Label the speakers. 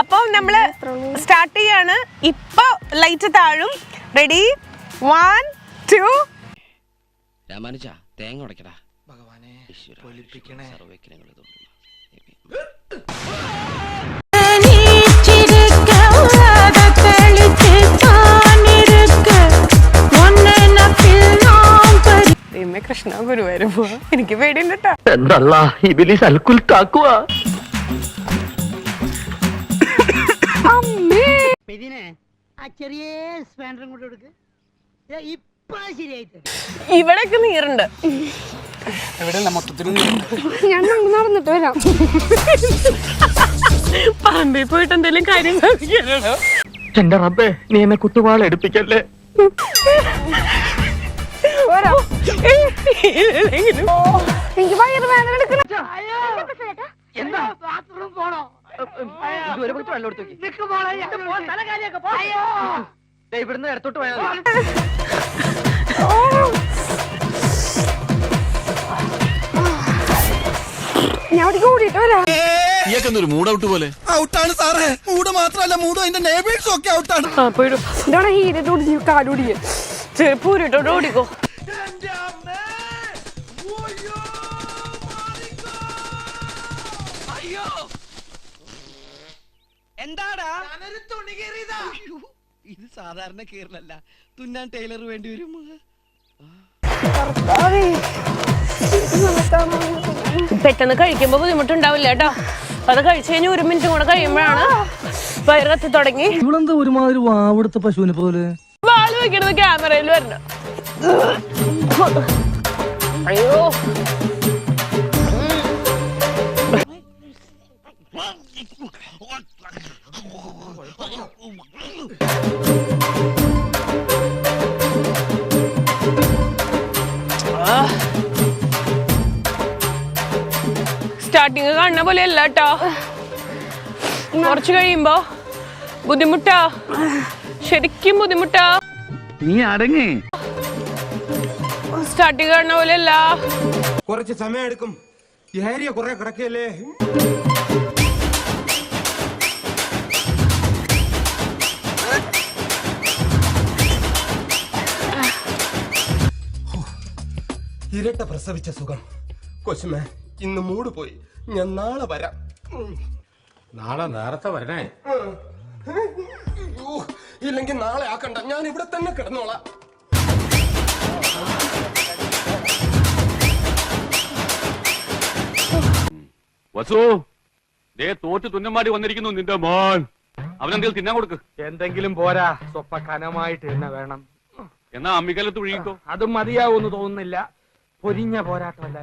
Speaker 1: അപ്പോൾ നമ്മൾ സ്റ്റാർട്ട് ചെയ്യാണ്. ഇപ്പൊ ലൈറ്റ് താഴും. റെഡി വൺ ടു
Speaker 2: രാമാനുജ തേങ്ങ ഉടക്കടാ
Speaker 3: ഭഗവാനെ പൊലിപ്പിക്കണേ.
Speaker 4: സർവേക്കിനങ്ങൾ
Speaker 1: തോന്നുന്നു കൃഷ്ണ ഗുരുവായൂർ പോവാ. എനിക്ക് പേടിയുണ്ട് കേട്ടോ
Speaker 5: ആ ചെറിയ സ്പാൻഡറും കൊണ്ട് കൊടുക്ക് ഇപ്പൊ ശരിയായിട്ട്.
Speaker 1: ഇവിടെയൊക്കെ നീറുണ്ട്.
Speaker 3: എവിടെയല്ല മൊത്തത്തിൽ
Speaker 4: ഞാൻ നടന്നിട്ട് വരാം.
Speaker 1: പറമ്പിൽ പോയിട്ട് എന്തെങ്കിലും കാര്യം സാധിക്കാനാണോ
Speaker 6: എന്റെ റബ്ബേ നീ എന്നെ കുത്തുവാള എടുപ്പിക്കല്ലേ?
Speaker 4: എനിക്ക് എടുക്കണം
Speaker 5: എന്താ? ബാത്റൂം പോണോ?
Speaker 6: ഇതുവരെ പോയിട്ട് വെള്ളം എടുത്തു നിക്ക്
Speaker 5: പോണോ എന്റെ മോൻ തല കാലിയൊക്കെ പോ. അയ്യോ.
Speaker 6: ദേ ഇവിടുന്ന് ഇടത്തോട്ട് പോയാൽ
Speaker 7: ഇയാൾക്കെന്നൊരു മൂഡ് ഔട്ട് പോലെ?
Speaker 3: ഔട്ടാണ് സാറേ. മൂഡ് മാത്രമല്ല മൂടും അതിന്റെ നേബേഴ്സും ഒക്കെ ഔട്ടാണ്
Speaker 1: ആ പോയിടും.
Speaker 2: എന്താടാ? ഇത് സാധാരണ കീറലല്ല. തുന്നാൻ ടൈലർ വേണ്ടി വരും
Speaker 1: പെട്ടെന്ന് കഴിക്കുമ്പോ ബുദ്ധിമുട്ടുണ്ടാവില്ല കേട്ടോ. അത് കഴിച്ചു കഴിഞ്ഞ് ഒരു മിനിറ്റ് കൂടെ കഴിയുമ്പോഴാണ് വയറ് കത്തി തുടങ്ങി.
Speaker 8: ഇവളെന്താ ഒരുമാതിരി വാവെടുത്ത പശുവിനെ പോലെ?
Speaker 1: വാൾ വെക്കണത് ക്യാമറയിൽ വരണം. അയ്യോ. സ്റ്റാർട്ടിങ് കാണുന്ന പോലെ അല്ല കേട്ടോ കുറച്ച് കഴിയുമ്പോ ബുദ്ധിമുട്ടാ. ശരിക്കും ബുദ്ധിമുട്ടാ.
Speaker 8: നീ അടങ്ങേ.
Speaker 1: സ്റ്റാർട്ടിങ് കാണുന്ന പോലെ അല്ല.
Speaker 9: കുറച്ച് സമയം എടുക്കും. ഏരിയ കുറെ കിടക്കല്ലേ ഇരട്ട പ്രസവിച്ച സുഖം കൊച്ചുമേ ഇന്ന് മൂട് പോയി ഞാൻ നാളെ വരാം നാളെ നേരത്തെ വരണേ ഇല്ലെങ്കിൽ നാളെ ആക്കണ്ട ഞാൻ ഇവിടെ തന്നെ കിടന്നോളാം
Speaker 7: വസു ദേ തോറ്റ് തുന്നമാടി വന്നിരിക്കുന്നു നിന്റെ മോൻ. അവനെന്തെങ്കിലും തിന്നാൻ കൊടുക്ക്.
Speaker 8: എന്തെങ്കിലും പോരാ. സ്വപ്പ കനമായിട്ട് തന്നെ വേണം.
Speaker 7: എന്നാ അമ്മിക്കലത്ത് ഒഴുകിക്കോ
Speaker 8: അതും മതിയാവൂന്ന് തോന്നുന്നില്ല. പൊരിഞ്ഞ പോരാട്ടമല്ല